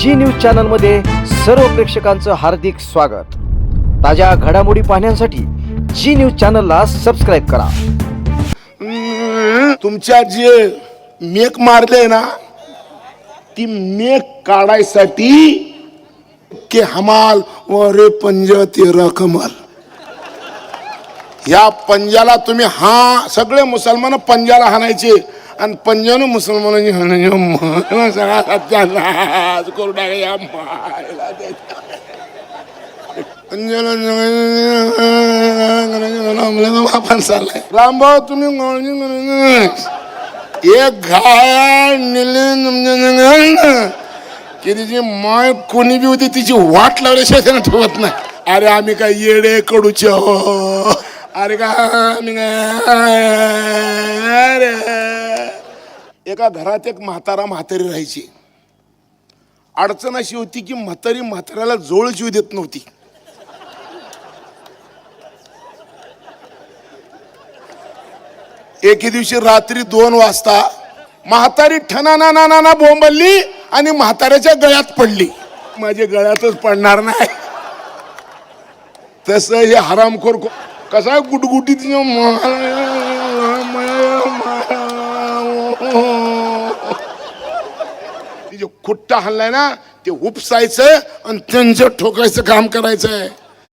जी news चॅनलमध्ये सर्व प्रेक्षकांचं हार्दिक स्वागत. ताज्या घडामोडी पाहण्यासाठी जी न्यूज चॅनलला सबस्क्राईब करा. तुमच्या जे मेक मारले ना ती मेक काढायसाठी के हमाल व रे पंज तेरा कमल या पंजाला तुम्ही हा सगळे मुसलमान पंजाला हाणायचे. आणि पंजाब मुसलमानांनी हाणायचे सगळा सत्यानाश करू टाका या मायला त्याच्या. चाललाय रामभाऊ तुम्ही एक घाय निले की तिची माय कोणी बी होती तिची वाट लावल्याशिवाय त्यानं ठेवत नाही अरे आम्ही काय येडे कडूचे हो अरे का आम्ही काय अरे एका घरात एक म्हातारा म्हातारी राहायची. अडचण अशी होती की म्हातारी म्हाताऱ्याला जोळ जीव देत नव्हती. एके दिवशी रात्री दोन वाजता म्हातारी ठनाना नाना बोंबलली आणि म्हाताऱ्याच्या गळ्यात पडली. माझ्या गळ्यातच पडणार नाही. तस हे हरामखोर को- कसा गुटगुटीत तिचे खुट्टा हल्लाय ना ते उपसायचं आणि त्यांचं ठोकायचं काम करायचं आहे